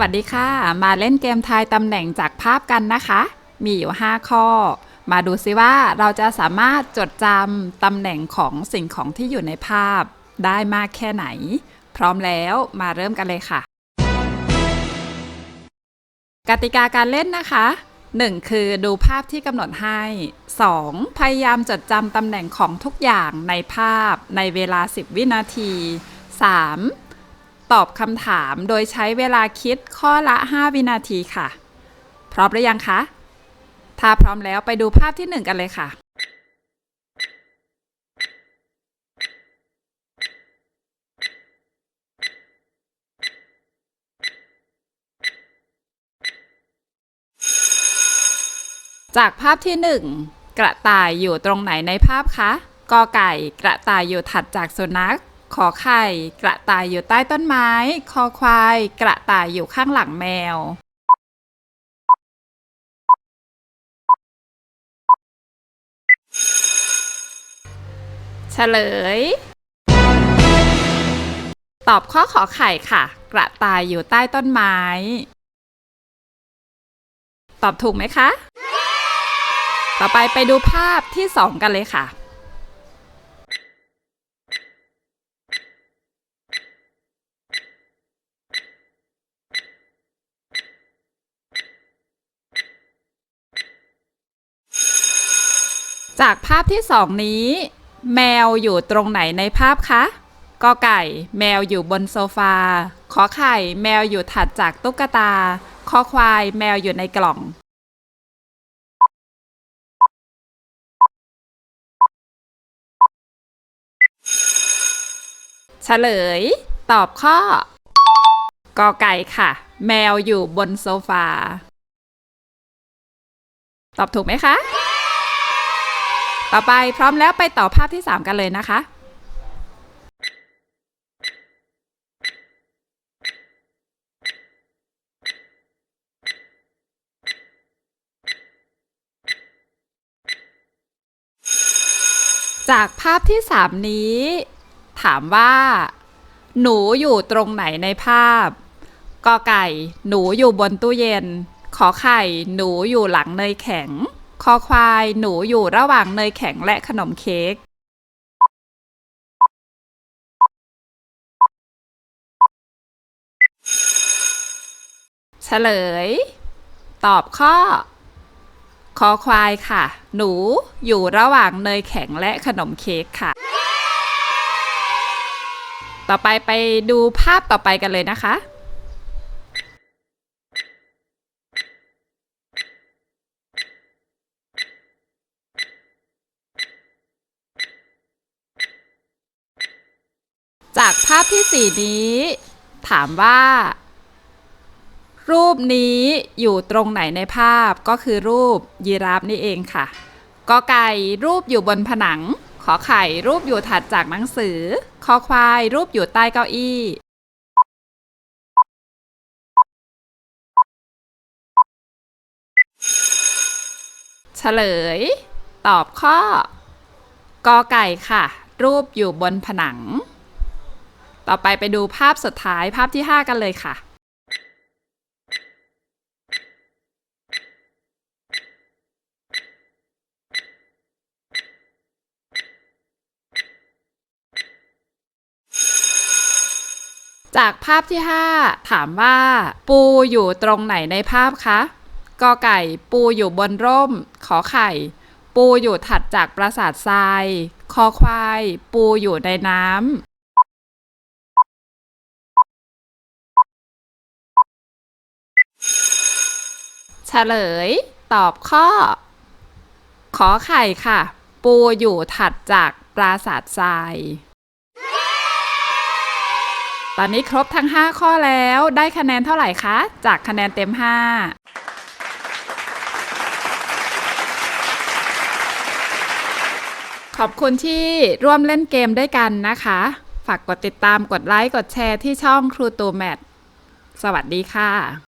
วัสดีค่ะ มาเล่นเกมทายตำแหน่งจากภาพกันนะคะ มีอยู่ 5 ข้อ มาดูซิว่าเราจะสามารถจดจำตำแหน่งของสิ่งของที่อยู่ในภาพได้มากแค่ไหน พร้อมแล้วมาเริ่มกันเลยค่ะ กติกาการเล่นนะคะ 1. คือดูภาพที่กำหนดให้ 2. พยายามจดจำตำแหน่งของทุกอย่างในภาพในเวลา 10 วินาที 3. ตอบคำถามโดยใช้เวลาคิดข้อละ 5 วินาทีค่ะ พร้อมหรือยังคะ ถ้าพร้อมแล้วไปดูภาพที่ 1 กันเลยค่ะ จากภาพที่ 1 กระต่ายอยู่ตรงไหนในภาพคะกอไก่ กระต่ายอยู่ถัดจากสุนัข ขอไข่ กระต่ายอยู่ใต้ต้นไม้ คอควาย กระต่ายอยู่ข้างหลังแมว เฉลย ตอบข้อขอไข่ค่ะ กระต่ายอยู่ใต้ต้นไม้ ตอบถูกไหมคะ ต่อไปไปดูภาพที่สองกันเลยค่ะ จากภาพที่สองนี้ แมวอยู่ตรงไหนในภาพคะกอไก่ แมวอยู่บนโซฟา ขอไข่ แมวอยู่ถัดจากตุ๊กตา คอควาย แมวอยู่ในกล่อง เฉลย ตอบข้อกอไก่ค่ะ แมวอยู่บนโซฟา ตอบถูกไหมคะ ต่อไปพร้อมแล้วไปต่อภาพที่ 3 กันเลยนะคะ จากภาพที่ 3 นี้ ถามว่า หนูอยู่ตรงไหนในภาพกอไก่ หนูอยู่บนตู้เย็น ขอไข่ หนูอยู่หลังเนยแข็ง คอควาย หนูอยู่ระหว่างเนยแข็งและขนมเค้ก เฉลย ตอบข้อ คอควายค่ะ หนูอยู่ระหว่างเนยแข็งและขนมเค้กค่ะ ต่อไปไปดูภาพต่อไปกันเลยนะคะ จากภาพ ที่สี่นี้ ถามว่า รูปนี้อยู่ตรงไหนในภาพก็คือรูปยีราฟนี่เองค่ะกอไก่รูปอยู่บนผนัง ขอไข่รูปอยู่ถัดจากหนังสือ คอควายรูปอยู่ใต้เก้าอี้ เฉลย ตอบข้อ กอไก่ค่ะ รูปอยู่บนผนัง ต่อไปไปดูภาพสุดท้ายภาพที่ 5 กันเลยค่ะ จากภาพที่ 5 ถามว่า ปูอยู่ตรงไหนในภาพคะกอไก่ ปูอยู่บนร่ม ขอไข่ ปูอยู่ถัดจากปราสาททราย คอควาย ปูอยู่ในน้ำ เฉลย ตอบข้อ ขอไข่ค่ะ ปูอยู่ถัดจากปราสาททราย ตอนนี้ครบทั้ง 5 ข้อแล้วได้คะแนนเท่าไหร่คะ จากคะแนนเต็ม 5ขอบคุณที่ร่วมเล่นเกมด้วยกันนะคะ ฝากกดติดตามกดไลค์ กดแชร์ที่ช่องครูตูแมท สวัสดีค่ะ